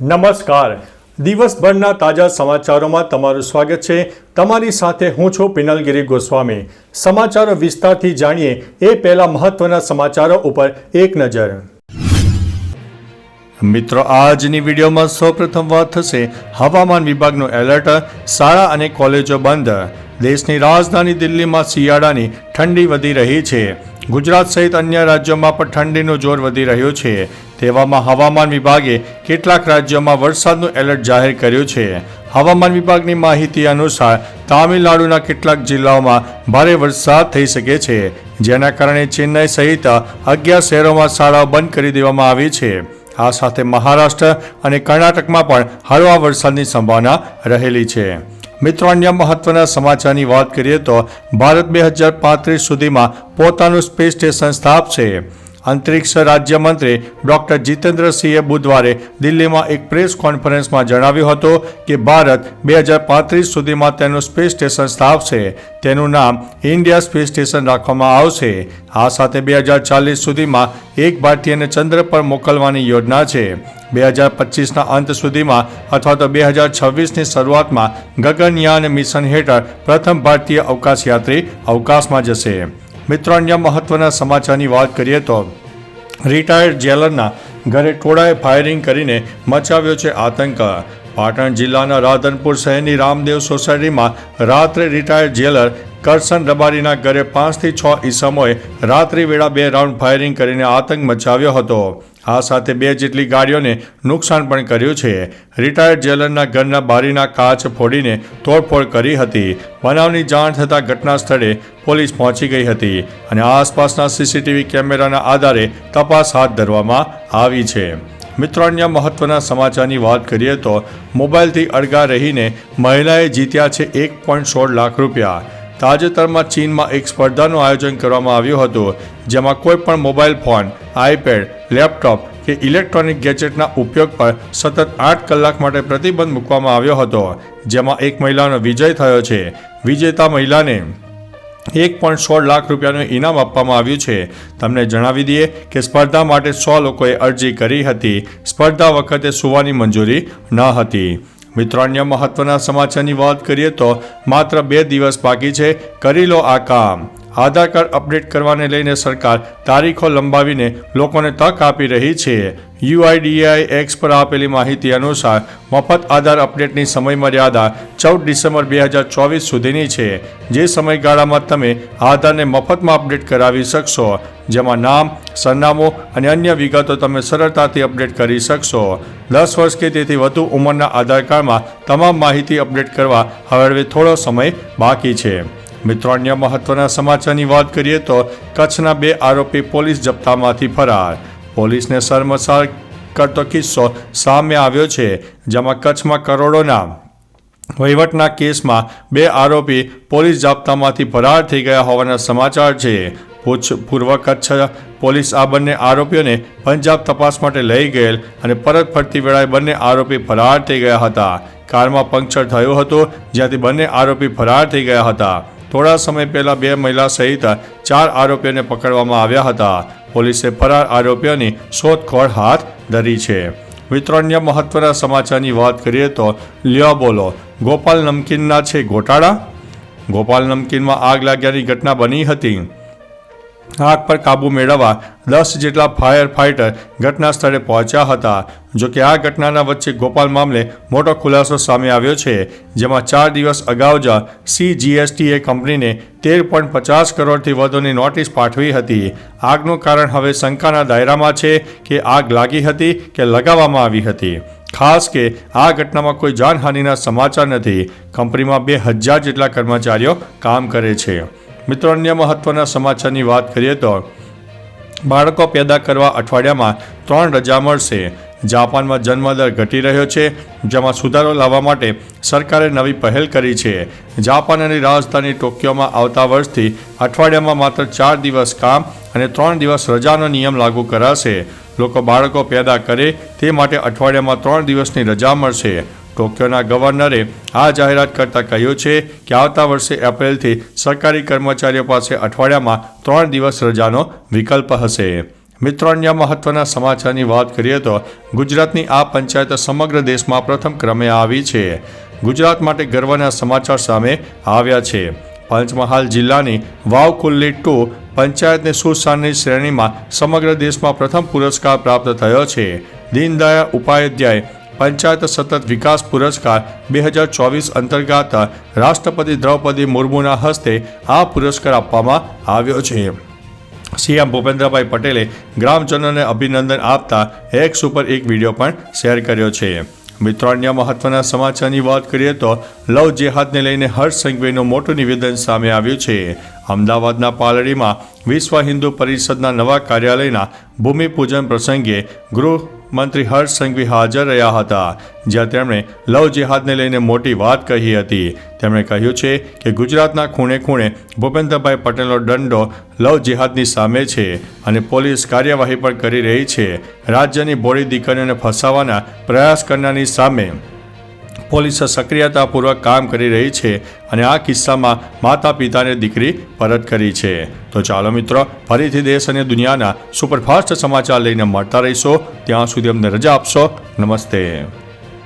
નમસ્કાર. દિવસભરના તાજા સમાચારોમાં તમારું સ્વાગત છે. તમારી સાથે હું છું પિનલગીરી ગોસ્વામી. સમાચારો વિસ્તારથી જાણીએ એ પહેલા મહત્વના સમાચારો ઉપર એક નજર. મિત્રો, આજની વિડીયોમાં સૌપ્રથમ વાત થશે હવામાન વિભાગનું એલર્ટ. શાળા અને કોલેજો બંધ. દેશની રાજધાની દિલ્હીમાં શિયાળાની ઠંડી વધી રહી છે. ગુજરાત સહિત અન્ય રાજ્યોમાં પણ ઠંડીનું જોર વધી રહ્યું છે. તેવામાં હવામાન વિભાગે કેટલાક રાજ્યોમાં વરસાદનું એલર્ટ જાહેર કર્યું છે. હવામાન વિભાગની માહિતી અનુસાર તામિલનાડુના કેટલાક જિલ્લાઓમાં ભારે વરસાદ થઈ શકે છે, જેના કારણે ચેન્નઈ સહિત અગિયાર શહેરોમાં શાળાઓ બંધ કરી દેવામાં આવી છે. આ સાથે મહારાષ્ટ્ર અને કર્ણાટકમાં પણ હળવા વરસાદની સંભાવના રહેલી છે. મિત્રો, અન્ય મહત્વના સમાચારની વાત કરીએ તો ભારત બે હજાર પાંત્રીસ સુધીમાં પોતાનું સ્પેસ સ્ટેશન સ્થાપશે અંતરિક્ષ રાજ્યમંત્રી ડોક્ટર જીતેન્દ્રસિંહે બુધવારે દિલ્હીમાં એક પ્રેસ કોન્ફરન્સમાં જણાવ્યું હતું કે ભારત બે હજાર પાંત્રીસ સુધીમાં તેનું સ્પેસ સ્ટેશન સ્થાપશે. તેનું નામ ઇન્ડિયા સ્પેસ સ્ટેશન રાખવામાં આવશે. આ સાથે બે હજાર ચાલીસ સુધીમાં એક ભારતીયને ચંદ્ર પર મોકલવાની યોજના છે. બે હજાર પચીસના અંત સુધીમાં અથવા તો બે હજાર છવ્વીસની શરૂઆતમાં ગગનયાન મિશન હેઠળ પ્રથમ ભારતીય અવકાશયાત્રી અવકાશમાં જશે. મિત્રો, અન્ય મહત્વના સમાચારની વાત કરીએ તો રિટાયર્ડ જેલરના ઘરે ટોળાએ ફાયરિંગ કરીને મચાવ્યો છે આતંક. પાટણ જિલ્લાના રાધનપુર શહેરની રામદેવ સોસાયટીમાં રાત્રે રિટાયર્ડ જેલર કરશન રબારીના ઘરે પાંચથી છ ઈસમોએ રાત્રિ વેળા બે રાઉન્ડ ફાયરિંગ કરીને આતંક મચાવ્યો હતો. આ સાથે બે જેટલી ગાડીઓને નુકસાન પણ કર્યું છે. રિટાયર્ડ જેલરના ઘરના બારીના કાચ ફોડીને તોડફોડ કરી હતી. બનાવની જાણ થતાં ઘટના સ્થળે પોલીસ પહોંચી ગઈ હતી અને આસપાસના સીસીટીવી કેમેરાના આધારે તપાસ હાથ ધરવામાં આવી છે. મિત્રો, અન્ય મહત્વના સમાચારની વાત કરીએ તો મોબાઈલથી અળગા રહીને મહિલાએ જીત્યા છે એક પોઈન્ટ સોળ લાખ રૂપિયા. તાજેતરમાં ચીનમાં એક સ્પર્ધાનું આયોજન કરવામાં આવ્યું હતું, જેમાં કોઈ પણ મોબાઈલ ફોન, આઈપેડ, લેપટોપ કે ઇલેક્ટ્રોનિક ગેજેટના ઉપયોગ પર સતત આઠ કલાક માટે પ્રતિબંધ મૂકવામાં આવ્યો હતો, જેમાં એક મહિલાનો વિજય થયો છે. વિજેતા મહિલાને એક પોઈન્ટ સોળ લાખ રૂપિયાનું ઇનામ આપવામાં આવ્યું છે. તમને જણાવી દઈએ કે સ્પર્ધા માટે સો લોકોએ અરજી કરી હતી. સ્પર્ધા વખતે સુવાની મંજૂરી ન હતી. મિત્રો, અન્ય મહત્વના સમાચારની વાત કરીએ તો માત્ર બે દિવસ બાકી છે. કરી લો આ કામ. આધાર કાર્ડ અપડેટ કરવાને લઈને સરકાર તારીખો લંબાવીને લોકોને તક આપી રહી છે. યુઆઈડીએઆઈ એક્સ પર આપેલી માહિતી અનુસાર મફત આધાર અપડેટની સમયમર્યાદા ચૌદ ડિસેમ્બર બે હજાર ચોવીસ સુધીની છે. જે સમયગાળામાં તમે આધારને મફતમાં અપડેટ કરાવી શકશો, જેમાં નામ, સરનામું અને અન્ય વિગતો તમે સરળતાથી અપડેટ કરી શકશો. દસ વર્ષ કે તેથી વધુ ઉંમરના આધાર કાર્ડમાં તમામ માહિતી અપડેટ કરવા હવે થોડો સમય બાકી છે. મિત્રો, અન્ય મહત્વના સમાચારની વાત કરીએ તો કચ્છના બે આરોપી પોલીસ જપ્તામાંથી ફરાર. પોલીસને શરમસાર કરતો કિસ્સો સામે આવ્યો છે, જેમાં કચ્છમાં કરોડોના વહીવટના કેસમાં બે આરોપી પોલીસ જાપ્તામાંથી ફરાર થઈ ગયા હોવાના સમાચાર છે. પૂછ, પૂર્વ કચ્છ પોલીસ આ બંને આરોપીઓને પંજાબ તપાસ માટે લઈ ગયેલ અને પરત ફરતી વેળાએ બંને આરોપી ફરાર થઈ ગયા હતા. કારમાં પંક્ચર થયું હતું, જ્યાંથી બંને આરોપી ફરાર થઈ ગયા હતા. થોડા સમય પહેલા બે મહિલા સહિત ચાર આરોપીઓને પકડવામાં આવ્યા હતા. પોલીસે ફરાર આરોપીઓની શોધખોળ હાથ ધરી છે. મિત્રો, અન્ય મહત્વના સમાચારની વાત કરીએ તો લ્યો બોલો. ગોપાલ નમકીનના છે ગોટાળા. ગોપાલ નમકીનમાં આગ લાગ્યાની ઘટના બની હતી. આગ પર કાબુ મેળવવા દસ જેટલા ફાયર ફાઇટર ઘટના સ્થળે પહોંચ્યા હતા. જો કે આ ઘટનાના વચ્ચે ગોપાલ મામલે મોટો ખુલાસો સામે આવ્યો છે, જેમાં ચાર દિવસ અગાઉ જ સીજીએસટીએ કંપનીને તેર પોઈન્ટ પચાસ કરોડથી વધુની નોટિસ પાઠવી હતી. આગનું કારણ હવે શંકાના દાયરામાં છે કે આગ લાગી હતી કે લગાવવામાં આવી હતી. ખાસ કે આ ઘટનામાં કોઈ જાનહાનિના સમાચાર નથી. કંપનીમાં બે હજાર જેટલા કર્મચારીઓ કામ કરે છે. મિત્રો, અન્ય મહત્વના સમાચારની વાત કરીએ તો બાળકો પેદા કરવા અઠવાડિયામાં ત્રણ રજા મળશે. જાપાનમાં જન્મદર ઘટી રહ્યો છે, જેમાં સુધારો લાવવા માટે સરકારે નવી પહેલ કરી છે. જાપાનની રાજધાની ટોક્યોમાં આવતા વર્ષથી અઠવાડિયામાં માત્ર ચાર દિવસ કામ અને ત્રણ દિવસ રજાનો નિયમ લાગુ કરાશે. લોકો બાળકો પેદા કરે તે માટે અઠવાડિયામાં ત્રણ દિવસની રજા મળશે. ટોક્યોના ગવર્નરે આ જાહેરાત કરતા કહ્યું છે કે આવતા વર્ષે એપ્રિલથી સરકારી કર્મચારીઓ પાસે અઠવાડિયામાં ત્રણ દિવસ રજાનો વિકલ્પ હશે. મિત્રો, અન્ય મહત્વના સમાચારની વાત કરીએ તો ગુજરાતની આ પંચાયત સમગ્ર દેશમાં પ્રથમ ક્રમે આવી છે. ગુજરાત માટે ગર્વના સમાચાર સામે આવ્યા છે. પંચમહાલ જિલ્લાની વાવ કુલ્લી ટુ પંચાયતને સુશાનની શ્રેણીમાં સમગ્ર દેશમાં પ્રથમ પુરસ્કાર પ્રાપ્ત થયો છે. દીનદયાળ ઉપાધ્યાય પંચાયત સતત વિકાસ પુરસ્કાર બે હજાર ચોવીસ અંતર્ગત રાષ્ટ્રપતિ દ્રૌપદી મુર્મુના હસ્તે આ પુરસ્કાર આપવામાં આવ્યો છે. સીએમ ભૂપેન્દ્રભાઈ પટેલે ગ્રામજનોને અભિનંદન આપતા એક સુપર એક વીડિયો પણ શેર કર્યો છે. મિત્રો, અન્ય મહત્વના સમાચારની વાત કરીએ તો લવ જેહાદને લઈને હર્ષ સંઘવીનું મોટું નિવેદન સામે આવ્યું છે. અમદાવાદના પાલડીમાં વિશ્વ હિન્દુ પરિષદના નવા કાર્યાલયના ભૂમિપૂજન પ્રસંગે ગૃહમંત્રી હર્ષ સંઘવી હાજર રહ્યા હતા, જ્યાં તેમણે લવ જેહાદને લઈને મોટી વાત કહી હતી. તેમણે કહ્યું છે કે ગુજરાતના ખૂણે ખૂણે ભૂપેન્દ્રભાઈ પટેલનો દંડો લવ જેહાદની સામે છે અને પોલીસ કાર્યવાહી પણ કરી રહી છે. રાજ્યની બોડી દીકરીઓને ફસાવવાના પ્રયાસ કરનારની સામે પોલીસ સક્રિયતાપૂર્વક કામ કરી રહી છે અને આ કિસ્સામાં માતા પિતાને દીકરી પરત કરી છે. તો ચાલો મિત્રો, ફરીથી દેશ અને દુનિયાના સુપરફાસ્ટ સમાચાર લઈને મળતા રહીશો. ત્યાં સુધી અમને રજા આપશો. નમસ્તે.